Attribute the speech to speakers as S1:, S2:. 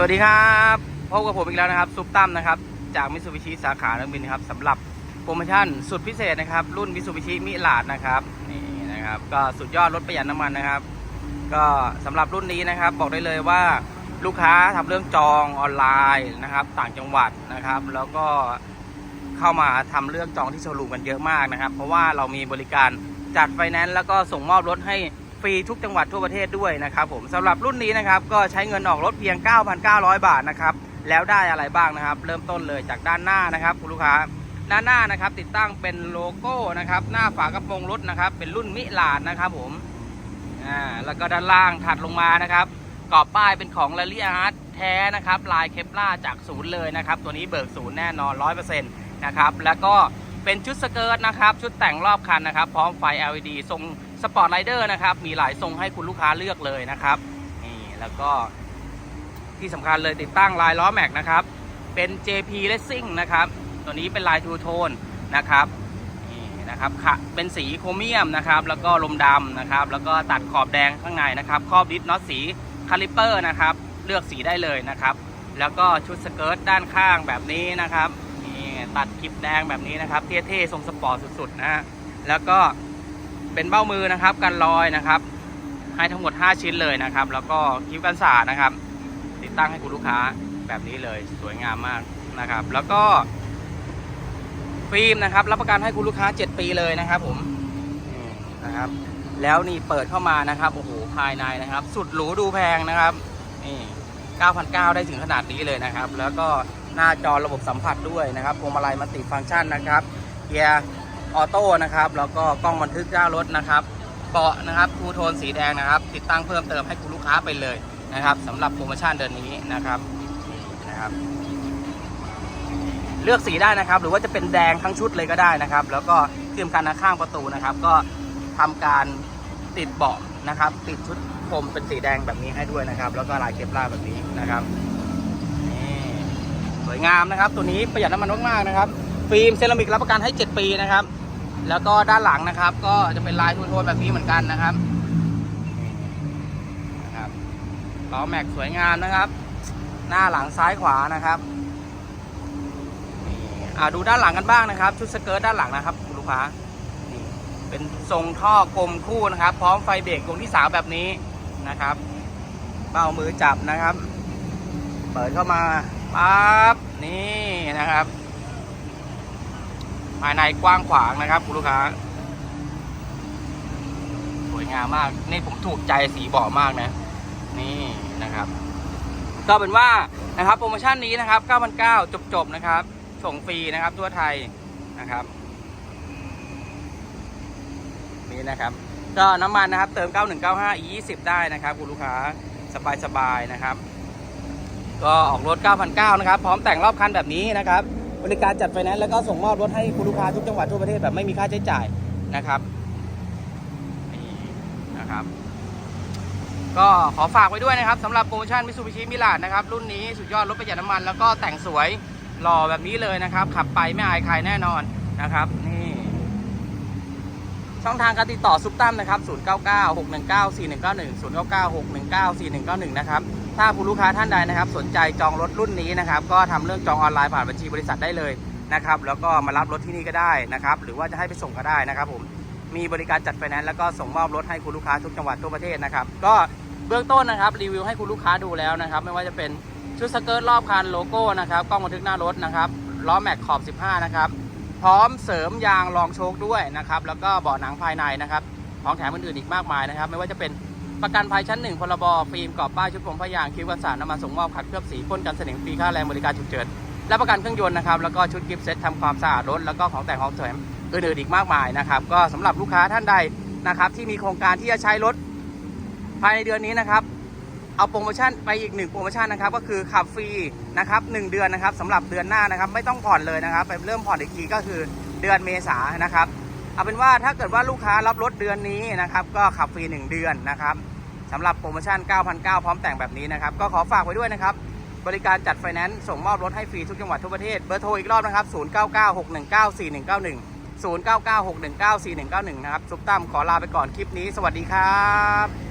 S1: สวัสดีครับพบกับผมอีกแล้วนะครับซุปตั้มนะครับจากมิ t ซูบิชิสาขานักบินนะครับสำหรับโปรโมชั่นสุดพิเศษนะครับ รุ่นมิ t ซูบิชิมิลาดนะครับนี่นะครับก็สุดยอดลดประหยัดน้ำมันนะครับ ก็สำหรับรุ่นนี้นะครับ บอกได้เลยว่าลูกค้าทำเรื่องจองออนไลน์นะครับ ต่างจังหวัดนะครับ แล้วก็เข้ามาทำเรื่องจองที่โชว์รูมกันเยอะมากนะครับ เพราะว่าเรามีบริการจัดไฟแนนซ์แล้วก็ส่งมอบรถให้ ฟรีทุกจังหวัดทั่วประเทศด้วยนะครับผมสำหรับรุ่นนี้นะครับก็ใช้เงินออกรถเพียง 9,900 บาทนะครับแล้วได้อะไรบ้างนะครับ เริ่มต้นเลยจากด้านหน้านะครับคุณลูกค้าด้านหน้านะครับติดตั้งเป็นโลโก้นะครับหน้าฝากระโปรงรถนะครับ เป็นรุ่นมิลานนะครับผมอ่าแล้วก็ด้านล่างถัดลงมานะครับกรอบป้ายเป็นของ l า r ีอาร์ตแท้นะครับลายเคปล่าจากศูนย์เลยนะครับ ตัวนี้เบิกศูนย์แน่นอน 100%นะครับแล้วก็เป็นชุดสเกิร์ตนะครับ ชุดแต่งรอบคันนะครับ พร้อมไฟ LED ทรง สปอร์ตไ i เดอร์นะครับ มีหลายทรงให้คุณลูกค้าเลือกเลยนะครับนี่แล้วก็ที่สำคัญเลยติดตั้งลายล้อแม็กนะครับ เป็น JP Racing นะครับ ตัวนี้เป็นลายทูโทนนะครับนี่นะครับค่ะเป็นสีโครเมียมนะครับ แล้วก็ลมดำนะครับ แล้วก็ตัดขอบแดงข้างในนะครับครอบดิสน็อตสีคาลิปเปอร์นะครับ เลือกสีได้เลยนะครับ แล้วก็ชุดสเกิร์ตด้านข้างแบบนี้นะครับนี่ตัดคลิปแดงแบบนี้นะครับ เท่ๆทรงสปอร์ตสุดๆนะฮะแล้วก็ เป็นเบ้ามือนะครับ กันรอยนะครับ ให้ทั้งหมด 5 ชิ้นเลยนะครับ แล้วก็คลิปกันสาดนะครับ ติดตั้งให้คุณลูกค้าแบบนี้เลยสวยงามมากนะครับ แล้วก็ ฟิล์มนะครับ รับประกันให้คุณลูกค้า 7 ปีเลยนะครับผมนะครับ แล้วนี่เปิดเข้ามานะครับโอ้โหภายในนะครับ สุดหรูดูแพงนะครับนี่9,900 ได้ถึงขนาดนี้เลยนะครับ แล้วก็หน้าจอระบบสัมผัสด้วยนะครับพวงมาลัยมัลติฟังก์ชันนะครับเกียร์ ออโต้นะครับ แล้วก็กล้องบันทึกหน้ารถนะครับเบาะนะครับทูโทนสีแดงนะครับ ติดตั้งเพิ่มเติมให้คุณลูกค้าไปเลยนะครับสำหรับโปรโมชั่นเดือนนี้นะครับนะครับ เลือกสีได้นะครับ หรือว่าจะเป็นแดงทั้งชุดเลยก็ได้นะครับ แล้วก็ที่สำคัญนะข้างประตูนะครับ ก็ทำการติดเบาะนะครับ ติดชุดพรมเป็นสีแดงแบบนี้ให้ด้วยนะครับ แล้วก็ลายเคปลาแบบนี้นะครับนี่สวยงามนะครับ ตัวนี้ประหยัดน้ำมันมากๆนะครับ ฟิล์มเซรามิกรับประกันให้ 7 ปีนะครับ แล้วก็ด้านหลังนะครับ ก็จะเป็นลายทูโทนแบบนี้เหมือนกันนะครับนี่นะครับล้อแม็กสวยงามนะครับ หน้าหลังซ้ายขวานะครับอ่าดูด้านหลังกันบ้างนะครับ ชุดสเกิร์ตด้านหลังนะครับคุณลูกค้านี่เป็นทรงท่อกลมคู่นะครับ พร้อมไฟเบรกดวงที่สามแบบนี้นะครับ เบ้ามือจับนะครับ เปิดเข้ามาปั๊บนี่นะครับ ภายในกว้างขวางนะครับคุณลูกค้า สวยงามมาก นี่ผมถูกใจสีบาะมากนะ นี่นะครับ ก็เป็นว่านะครับโปรโมชั่นนี้นะครับ9,900จบๆนะครับ ส่งฟรีนะครับทั่วไทยนะครับ นี่นะครับ ก็น้ำมันนะครับ เติม 9195 e 20 ได้นะครับคุณลูกค้าสบายๆนะครับ ก็ออกรถ 9,900 นะครับ พร้อมแต่งรอบคันแบบนี้นะครับ บริการจัดไฟแนนซ์แล้วก็ส่งมอบรถให้คุณลูกค้าทุกจังหวัดทั่วประเทศแบบไม่มีค่าใช้จ่ายนะครับนี่นะครับ ก็ขอฝากไว้ด้วยนะครับสำหรับโปรโมชั่นมิสูบิชิมิลาดนะครับ รุ่นนี้สุดยอดรถประหยัดน้ำมัน แล้วก็แต่งสวยหล่อแบบนี้เลยนะครับ ขับไปไม่อายใครแน่นอนนะครับนี่ ช่องทางการติดต่อซุปตั้มนะครับ0 9 9 6 1 9 4 1 9 1 0 9 9 6 1 9 4 1 9 1 นะครับ ถ้าผู้ลูกค้าท่านใดนะครับ สนใจจองรถรุ่นนี้นะครับ ก็ทำเรื่องจองออนไลน์ผ่านบัญชีบริษัทได้เลยนะครับ แล้วก็มารับรถที่นี่ก็ได้นะครับ หรือว่าจะให้ไปส่งก็ได้นะครับ ผม มีบริการจัดไฟแนนซ์แล้วก็ส่งมอบรถให้คุณลูกค้าทุกจังหวัดทั่วประเทศนะครับ ก็เบื้องต้นนะครับรีวิวให้คุณลูกค้าดูแล้วนะครับ ไม่ว่าจะเป็นชุดสเกิร์ตรอบคันโลโก้นะครับ กล้องบันทึกหน้ารถนะครับ ล้อแม็กขอบ 15 นะครับ พร้อมเสริมยางรองโชคด้วยนะครับ แล้วก็เบาะหนังภายในนะครับ ของแถมอื่นๆอีกมากมายนะครับ ไม่ว่าจะเป็นประกันภัยชั้นหนึ่งพรบฟิล์มกรอบป้ายชุดผมพยางค์คิ้วกันสารน้ำมันส่งมอบขัดเคลือบสีพ่นกันสนิมฟรีค่าแรงบริการฉุกเฉินและประกันเครื่องยนต์นะครับแล้วก็ชุดกิฟต์เซ็ตทำความสะอาดรถแล้วก็ของแต่งของแถมอื่นๆอีกมากมายนะครับ ก็สำหรับลูกค้าท่านใดนะครับ ที่มีโครงการที่จะใช้รถภายในเดือนนี้นะครับ เอาโปรโมชั่นไปอีกหนึ่งโปรโมชั่นนะครับก็คือขับฟรีนะครับหนึ่งเดือนนะครับสำหรับเดือนหน้านะครับไม่ต้องผ่อนเลยนะครับไปเริ่มผ่อนอีกทีก็คือเดือนเมษายนนะครับเอาเป็นว่าถ้าเกิดว่าลูกค้ารับรถเดือนนี้นะครับก็ขับฟรี 1 เดือนนะครับสำหรับโปรโมชั่น 9,900 พร้อมแต่งแบบนี้นะครับก็ขอฝากไว้ด้วยนะครับบริการจัดไฟแนนซ์ส่งมอบรถให้ฟรีทุกจังหวัดทั่วประเทศเบอร์โทรอีกรอบนะครับ 0996194191 0996194191 นะครับซุปตั้มขอลาไปก่อนคลิปนี้ สวัสดีครับ